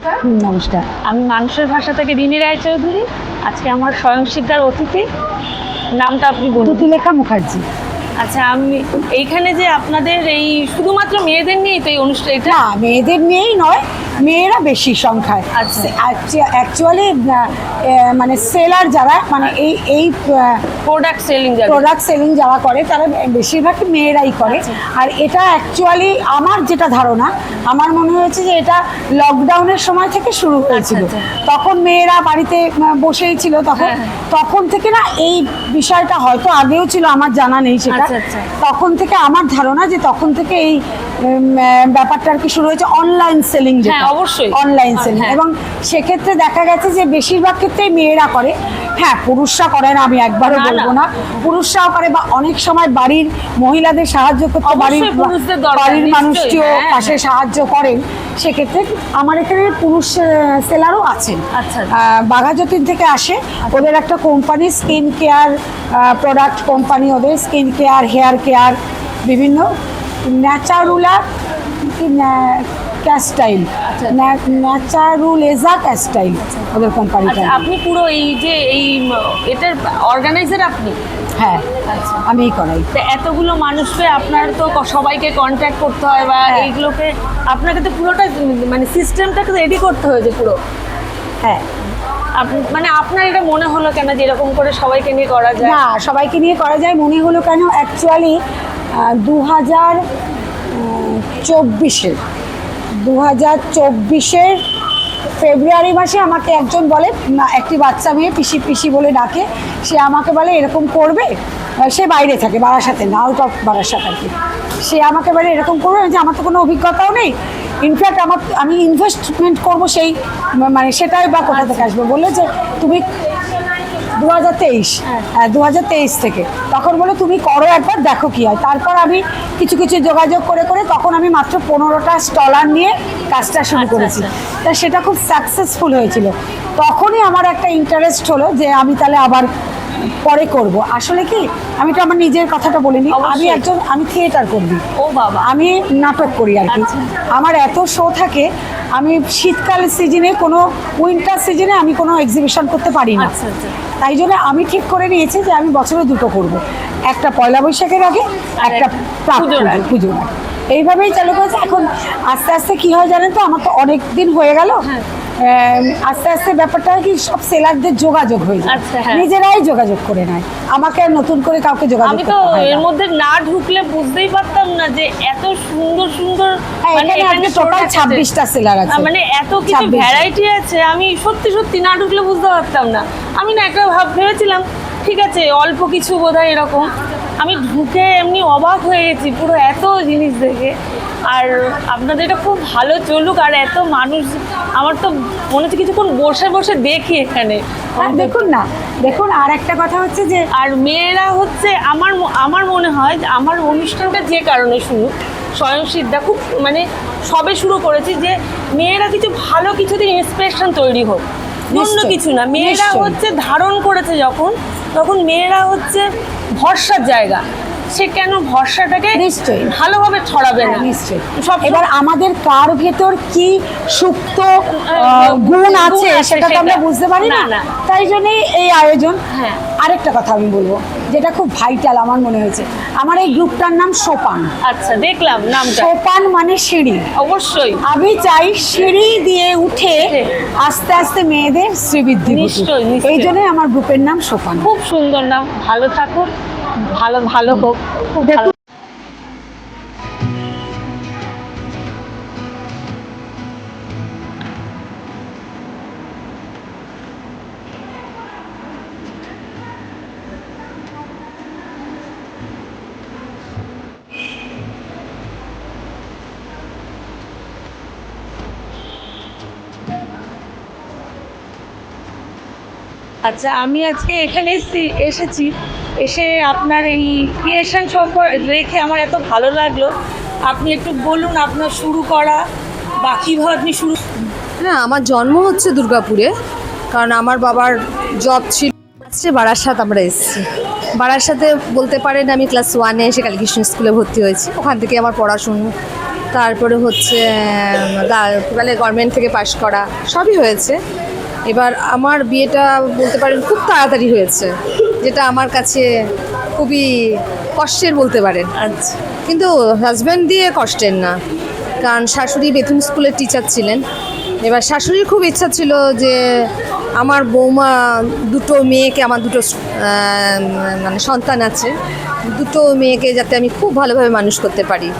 নমস্কার। নমস্কার। আমি মানুষের ভাষা থেকে রিনি রায়চৌধুরী আজকে আমার স্বয়ং শিক্ষার অতিথি। নামটা আপনি বলুন। লেখা মুখার্জি। আচ্ছা আমি এইখানে যে আপনাদের এই শুধুমাত্র মেয়েদের নিয়েই তো এই অনুষ্ঠান এটা না মেয়েদের নিয়েই নয় মেয়েরা বেশি সংখ্যায় আচ্ছা। অ্যাকচুয়ালি মানে সেলার যারা মানে এই এই প্রোডাক্ট সেলিং প্রোডাক্ট সেলিং যারা করে তারা বেশিরভাগই মেয়েরাই করে আচ্ছা। আর এটা অ্যাকচুয়ালি আমার যেটা ধারণা আমার মনে হয়েছে যে এটা লকডাউনের সময় থেকে শুরু হয়েছিল আচ্ছা। তখন মেয়েরা বাড়িতে বসেই ছিল তখন হ্যাঁ, হ্যাঁ। তখন থেকে না এই বিষয়টা হয়তো আগেও ছিল আমার জানা নেই সেটা আচ্ছা, আচ্ছা। তখন থেকে আমার ধারণা যে তখন থেকে এই ব্যাপারটা আর কি শুরু হয়েছে অনলাইন সেলিং যেটা অবশ্যই। অনলাইন সেলিং হ্যাঁ। এবং সেক্ষেত্রে দেখা গেছে যে বেশিরভাগ ক্ষেত্রেই মেয়েরা করে হ্যাঁ পুরুষরা করে না আমি একবারও। বলব না। পুরুষরাও করে বা অনেক সময় বাড়ির মহিলাদের সাহায্য করতে বাড়ির বাড়ির মানুষটিও হ্যাঁ, পাশে সাহায্য করেন। সেক্ষেত্রে আমার এখানে পুরুষ সেলারও আছেন। আচ্ছা। বাঘাযতীন থেকে আসে। ওদের একটা company skin care product company ওদের স্কিন কেয়ার হেয়ার কেয়ার বিভিন্ন। ন্যাচারুলার ক্যাস্টাইল। ন্যাচারুলেজা ক্যাস্টাইল ওদের কোম্পানিটা আচ্ছা আপনি পুরো এই যে এই এটার অর্গানাইজার আপনি? হ্যাঁ আচ্ছা। আমিই করাই। তো এতগুলো মানুষকে আপনার তো সবাইকে কন্ট্যাক্ট করতে হয় বা হ্যাঁ। এইগুলোকে আপনাকে তো পুরোটা মানে সিস্টেমটাকে রেডি করতে হয়েছে পুরো। হ্যাঁ। মানে আপনার এটা মনে হলো কেন যে এরকম করে সবাইকে নিয়ে করা যায়? না সবাইকে নিয়ে করা যায় মনে হলো কেন? অ্যাকচুয়ালি দু হাজার চব্বিশের দু হাজার চব্বিশের ফেব্রুয়ারি মাসে আমাকে একজন বলে না, একটি বাচ্চা মেয়ে পিসি পিসি বলে ডাকে। সে আমাকে বলে এরকম করবে? সে বাইরে থাকে বারাসাতে না আউট অফ বারাসাত আর কি। সে আমাকে বলে এরকম করবে? যে আমার তো কোনো অভিজ্ঞতাও নেই। ইনফ্যাক্ট আমার আমি ইনভেস্টমেন্ট করব সেই মানে সেটাই বা কোথা থেকে আসবে? বললে যে তুমি দু হাজার তেইশ হ্যাঁ। দু হাজার তেইশ থেকে। তখন বলে তুমি করো একবার দেখো কি হয়। তারপর আমি কিছু কিছু যোগাযোগ করে করে তখন আমি মাত্র পনেরোটা স্টলার নিয়ে কাজটা শুরু আচ্ছা, করেছি। আচ্ছা। তা সেটা খুব সাকসেসফুল হয়েছিল। তখনই আমার একটা ইন্টারেস্ট হলো যে আমি তাহলে আবার পরে করব। আসলে কি আমি তো আমার নিজের কথাটা বলিনি আমি একজন আমি থিয়েটার করি ও বাবা। আমি নাটক করি আর কি। আচ্ছা। আমার এত শো থাকে আমি শীতকাল সিজনে কোনো উইন্টার সিজনে আমি কোনো এক্সিবিশন করতে পারি না। তাই জন্য আমি ঠিক করে নিয়েছি যে আমি বছরে দুটো করব। একটা পয়লা বৈশাখের আগে একটা পুজো পুজোর আগে। এইভাবেই চালু করেছে। এখন আস্তে আস্তে কি হয় জানেন তো? আমার তো অনেক দিন হয়ে গেল। হ্যাঁ। আস্তে আস্তে ব্যাপারটা কি সব সেলারদের যোগাযোগ হয়ে যায়। আচ্ছা, হ্যাঁ। নিজেরাই যোগাযোগ করে নেয়। আমাকে আর নতুন করে কাউকে যোগাযোগ আমি তো হয় এর মধ্যে না ঢুকলে বুঝতেই পারতাম না যে এত সুন্দর সুন্দর হ্যাঁ, মানে এখানে আজকে টোটাল। ছাব্বিশটা সেলার আছে। মানে এত কিছু ভ্যারাইটি আছে আমি সত্যি সত্যি না ঢুকলে বুঝতে পারতাম না। আমি না একটা ভাব ভেবেছিলাম ঠিক আছে অল্প কিছু বোধহয় এরকম। আমি ঢুকে এমনি অবাক হয়ে গেছি পুরো এত জিনিস দেখে। আর আপনাদের এটা খুব ভালো চলুক আর এত মানুষ আমার তো মনে হচ্ছে কিছুক্ষণ বসে বসে দেখি এখানে। হ্যাঁ, দেখুন না দেখুন আর একটা কথা হচ্ছে যে আর মেয়েরা হচ্ছে আমার আমার মনে হয় যে আমার অনুষ্ঠানটা যে কারণে শুরু স্বয়ংসিদ্ধা খুব মানে সবে শুরু করেছি যে মেয়েরা কিছু ভালো কিছুতে ইন্সপিরেশন তৈরি হোক। অন্য কিছু না মেয়েরা হচ্ছে ধারণ করেছে যখন তখন মেয়েরা হচ্ছে ভরসার জায়গা। সে কেন ভরসাটাকে নিশ্চয়ই। ভালোভাবে ছড়াবে না? হ্যাঁ, নিশ্চয়ই। সব এবার আমাদের কার ভেতর কি সুপ্ত গুণ আছে সেটা তো আমরা বুঝতে পারি না। তাই জন্যই এই আয়োজন। হ্যাঁ। আরেকটা কথা আমি বলব যেটা খুব ভাইটাল আমার মনে হয়েছে। আমার এই গ্রুপটার নাম সোপান। আচ্ছা দেখলাম নামটা। সোপান মানে সিঁড়ি। অবশ্যই। আমি চাই সিঁড়ি দিয়ে উঠে উঠে। আস্তে আস্তে মেয়েদের শ্রীবৃদ্ধি নিশ্চয়ই। এই জন্যই আমার গ্রুপের নাম সোপান। খুব সুন্দর নাম। ভালো থাকুন। ভালো ভালো হোক। আচ্ছা আমি আজকে এখানে এসেছি- এসেছি। এসে আপনার এই ক্রিয়েশন সম্পর্কে রেখে আমার এত ভালো লাগল। আপনি একটু বলুন আপনার শুরু করা বা কীভাবে আপনি শুরু না, আমার জন্ম হচ্ছে দুর্গাপুরে, কারণ আমার বাবার জব ছিল হচ্ছে বারাসাত আমরা এসেছি। বারাসাতে বলতে পারেন আমি ক্লাস ওয়ানে এসে কালীকৃষ্ণ স্কুলে ভর্তি হয়েছি। ওখান থেকে আমার পড়াশুনো। তারপরে হচ্ছে মানে গভর্নমেন্ট থেকে পাশ করা। সবই হয়েছে। এবার আমার বিয়েটা বলতে পারেন খুব তাড়াতাড়ি হয়েছে। যেটা আমার কাছে খুবই কষ্টের বলতে পারেন। আচ্ছা। কিন্তু হাজব্যান্ড দিয়ে কষ্টের না। কারণ শাশুড়ি বেথুন স্কুলের টিচার ছিলেন। এবার শাশুড়ির খুব ইচ্ছা ছিল যে আমার বৌমা দুটো মেয়েকে আমার দুটো মানে সন্তান আছে। দুটো মেয়েকে যাতে আমি খুব ভালোভাবে মানুষ করতে পারি।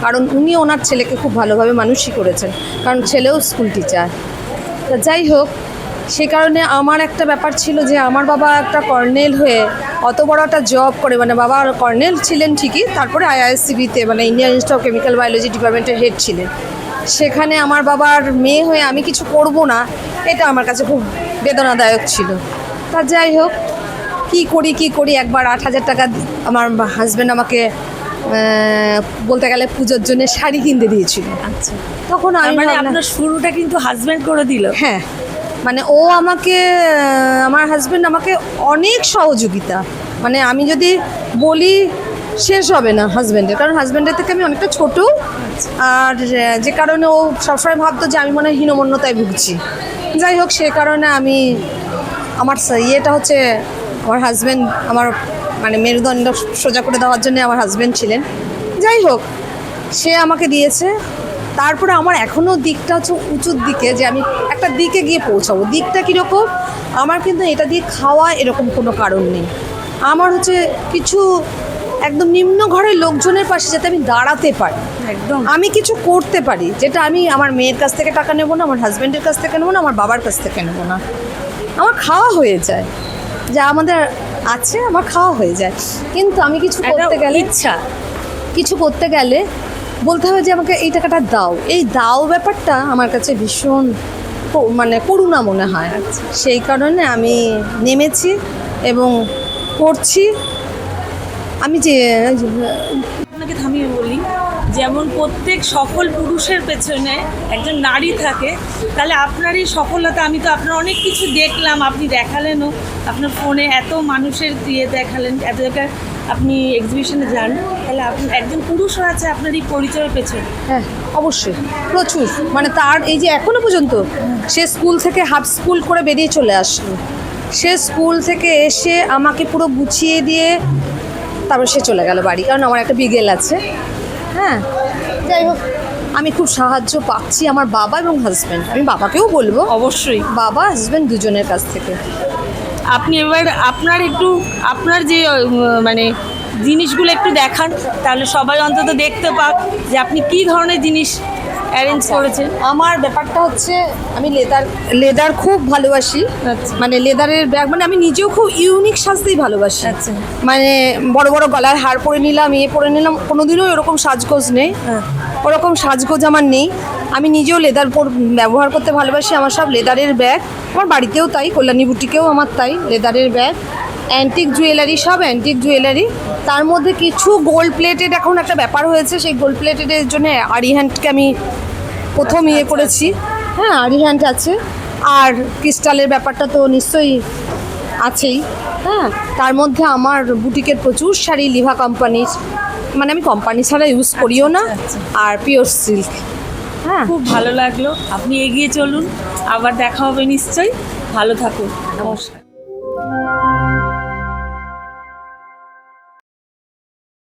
কারণ উনি ওনার ছেলেকে খুব ভালোভাবে মানুষই করেছেন। কারণ ছেলেও স্কুল টিচার তা যাই হোক সে কারণে আমার একটা ব্যাপার ছিল যে আমার বাবা একটা কর্নেল হয়ে অত বড় একটা জব করে মানে বাবা কর্নেল ছিলেন ঠিকই তারপরে আইআইএসসিবিতে মানে Indian Institute of Chemical Biology ডিপার্টমেন্টের হেড ছিলেন। সেখানে আমার বাবার মেয়ে হয়ে আমি কিছু করব না এটা আমার কাছে খুব বেদনাদায়ক ছিল। তা যাই হোক কি করি কি করি একবার আট হাজার টাকা আমার হাজব্যান্ড আমাকে বলতে গেলে পুজোর জন্য শাড়ি কিনতে দিয়েছিল। আচ্ছা। তখন আমি মানে আপনার শুরুটা কিন্তু হাজব্যান্ড করে দিল। হ্যাঁ। মানে ও আমাকে আমার হাজব্যান্ড আমাকে অনেক সহযোগিতা। মানে আমি যদি বলি, শেষ হবে না হাজব্যান্ডের কারণ হাজব্যান্ডের থেকে আমি অনেকটা ছোট। আর যে কারণে ও সবসময় ভাবতো যে আমি মনে হয় হীনমন্যতায় ভুগছি। যাই হোক, সে কারণে আমি আমার ইয়েটা হচ্ছে আমার হাজব্যান্ড আমার মানে মেরুদণ্ড সোজা করে দেওয়ার জন্য আমার হাজব্যান্ড ছিলেন। যাই হোক, সে আমাকে দিয়েছে। তারপরে আমার এখনও দিকটা হচ্ছে উঁচুর দিকে যে আমি একটা দিকে গিয়ে পৌঁছাবো। দিকটা কীরকম? আমার কিন্তু এটা দিয়ে খাওয়া এরকম কোনো কারণ নেই। আমার হচ্ছে কিছু একদম নিম্ন ঘরের লোকজনের পাশে যাতে আমি দাঁড়াতে পারি। একদম। আমি কিছু করতে পারি যেটা আমি আমার মেয়ের কাছ থেকে টাকা নেব না আমার হাজব্যান্ডের কাছ থেকে নেব না আমার বাবার কাছ থেকে নেব না। আমার খাওয়া হয়ে যায়। যা আমাদের আছে আমার খাওয়া হয়ে যায়। কিন্তু আমি কিছু করতে গেলে ইচ্ছা। কিছু করতে গেলে বলতে হবে যে আমাকে এই টাকাটা দাও। এই দাও ব্যাপারটা আমার কাছে ভীষণ মানে করুণা মনে হয় সেই কারণে আমি নেমেছি এবং করছি। আমি যে আপনাকে থামিয়ে বলি, যেমন প্রত্যেক সফল পুরুষের পেছনে একজন নারী থাকে, তাহলে আপনার এই সফলতা, আমি তো আপনার অনেক কিছু দেখলাম, আপনি দেখালেনও। আপনার ফোনে এত মানুষের দিয়ে দেখালেন, এত আপনি এক্সিবিশনে যান তাহলে আপনি একজন পুরুষও আছে আপনার এই পরিচয়ের পেছনে। হ্যাঁ অবশ্যই। প্রচুর। মানে তার এই যে এখনও পর্যন্ত সে স্কুল থেকে হাফ স্কুল করে বেরিয়ে চলে আসলো। সে স্কুল থেকে এসে আমাকে পুরো গুছিয়ে দিয়ে তারপর সে চলে গেল বাড়ি। কারণ আমার একটা বিগেল আছে। হ্যাঁ যাই হোক আমি খুব সাহায্য পাচ্ছি আমার বাবা এবং হাজব্যান্ড আমি বাবাকেও বলব অবশ্যই। বাবা হাজব্যান্ড দুজনের কাছ থেকে। আপনি এবার আপনার একটু আপনার যে মানে জিনিসগুলো একটু দেখান তাহলে সবাই অন্তত দেখতে পাক যে আপনি কি ধরনের জিনিস অ্যারেঞ্জ করেছেন। আমার ব্যাপারটা হচ্ছে আমি লেদার লেদার খুব ভালোবাসি। আচ্ছা। মানে লেদারের ব্যাগ মানে আমি নিজেও খুব ইউনিক সাজতেই ভালোবাসি। আচ্ছা। মানে বড় বড় গলার হার পরে নিলাম ইয়ে পরে নিলাম কোনোদিনও এরকম সাজগোজ নেই। হ্যাঁ। ওরকম সাজগোজ আমার নেই। আমি নিজেও লেদার ব্যবহার করতে ভালোবাসি আমার সব লেদারের ব্যাগ আমার বাড়িতেও তাই কল্যাণী বুটিকেও আমার তাই লেদারের ব্যাগ অ্যান্টিক জুয়েলারি সব অ্যান্টিক জুয়েলারি তার মধ্যে কিছু গোল্ড প্লেটেড এখন একটা ব্যাপার হয়েছে সেই গোল্ড প্লেটেডের জন্য আরি হ্যান্ডকে আমি প্রথম ইয়ে করেছি। হ্যাঁ আরি হ্যান্ড আছে। আর ক্রিস্টালের ব্যাপারটা তো নিশ্চয়ই আছেই। হ্যাঁ তার মধ্যে আমার বুটিকের প্রচুর শাড়ি লিভা কোম্পানির মানে আমি কোম্পানি ছাড়া ইউজ করিও না। আচ্ছা, আর পিওর সিল্ক হ্যাঁ। খুব ভালো লাগল। আপনি এগিয়ে চলুন আবার দেখা হবে নিশ্চয়ই। ভালো থাকুন। নমস্কার।